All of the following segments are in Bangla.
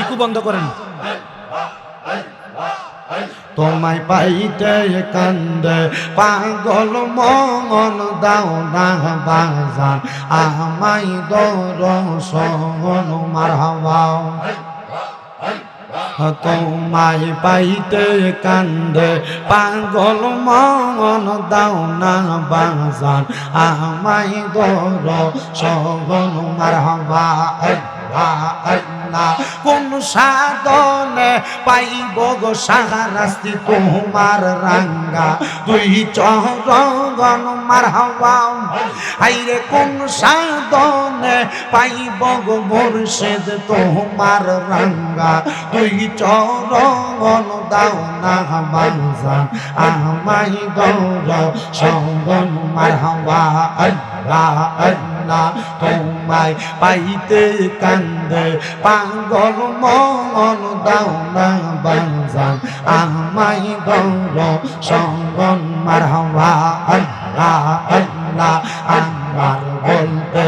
ইকু বন্ধ করেন। তোমায় পাইতে কান্দে, পাগল মন দাও না বাজান, আমায় দর সহন মারহাবাও তোমায় পাইতে কান্দে পাগল মন দাও না বাজান। আমায় দর সহন মারহাবা। আল্লাহ কোন সাধনে পাইব গো সাহারাস্তি তোমার রাঙ্গা? দুই চরগন মার হাওয়াও আইরে কোন সাধনে পাইব গো মুর্শিদ তোমার রাঙ্গা? দুই চরগন দাও না বাংজান আমাই দৌর সঙ্গন মার হাওয়া আল্লাহ আল্লাহ তোমায় পাইতে কান্দে। পাগল মন দাও না বাংজান। আমাই গৌর সঙ্গন মার আল্লাহ আল্লাহ আমার বলতে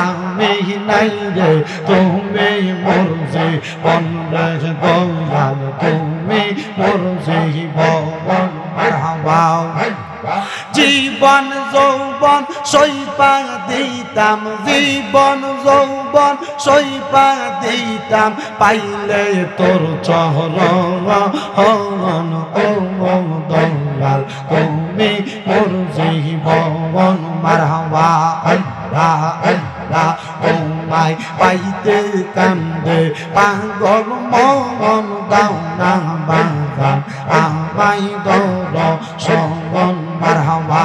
আমি নাই রে। তুমি মরজি বন্ধ দৌড়াল তুমি মরজি বন মার জীবন যৌবন সইপা দিতাম, জীবন, যৌবন সইপা দিতাম। পাইলে তোর চহরণ দয়াল, তুমি মোর জীবন। মারহাবা, আল্লাহ আল্লাহ, তোমায় পাইতে কান্দে। পাগল মন দাও না বাগান আমাই দৌড় সঙ্গন মারহাবা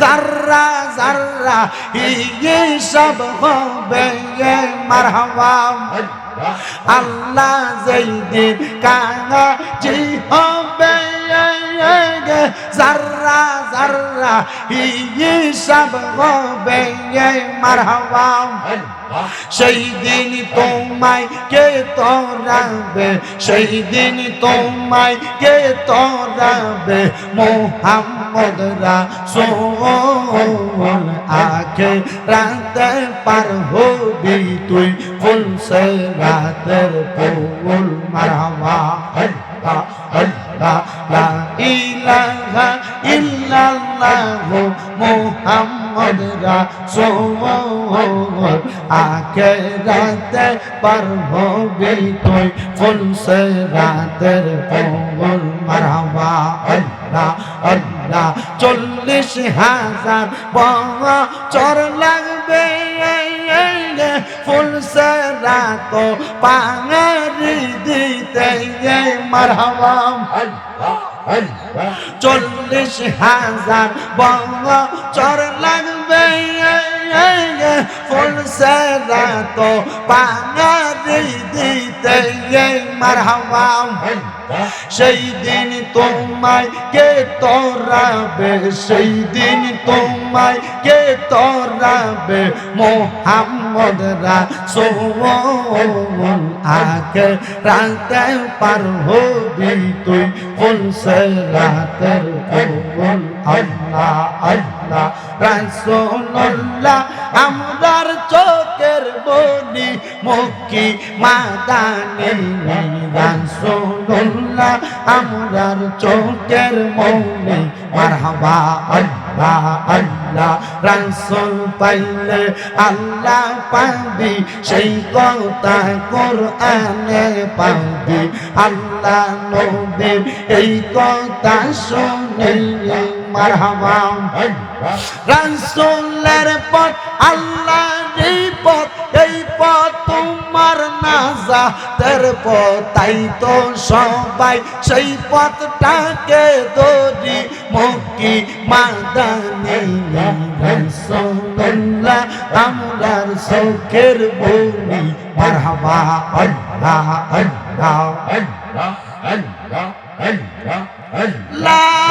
জাররা জাররা ইয়ে সব হবে মারহাবা আল্লাহ যেই দিন জি হবে জাররা জাররা ইয়ে সব হবে মারহাবা সেই দিন তোমায় কে তোরাবে সেই দিন তোমায় কে তোরাবে মোহাম্মদ রাসূল আখে রাতে পার হবি তুই ফুল সে রাতের ফুল মারহাবা আল্লাহ আল্লাহ ইলাহা ইল্লাল্লাহ মুহাম্মদ রাসূল আকে রাতে পার হবি তুই ফুল সে রাতের ফুল মারহাবা। আল্লাহ আল্লাহ, চল্লিশ হাজার বছর লাগবে। ফুল সে রাত পাঙারি দিতে চল্লিশ হাজার বছর লাগবে ফুল সে রাত পাঙারি দিতে মারহাবা সেই দিন তোমায় কে তোরাবে সেই দিন তোমায় কে তোরাবে মোহাম্মদ রাসূল আকে রাতে পার হবি তুই ফুল ফুল আল্লাহ আল্লাহ রাসূলুল্লাহ আমরার চোখের বনি মক্কি মাদানি রাসূলুল্লাহ আমরার চোখের মনি মারহাবা আল্লাহ আল্লাহ, রাসূল পাইলে আল্লাহ পাবি সেই কথা কোরআনে পাবি আল্লাহ নবীর এই কথা শুনে মারহাবা রাসূলের পথ আল্লাহর নাজা তের পথ তাই তো সবাই সেই পথটাকে দৌড়ি মক্কি মাদানি রাসূলুল্লাহ আমরার চোখের মনি মারহাবা, আল্লাহ আল্লাহ Allah.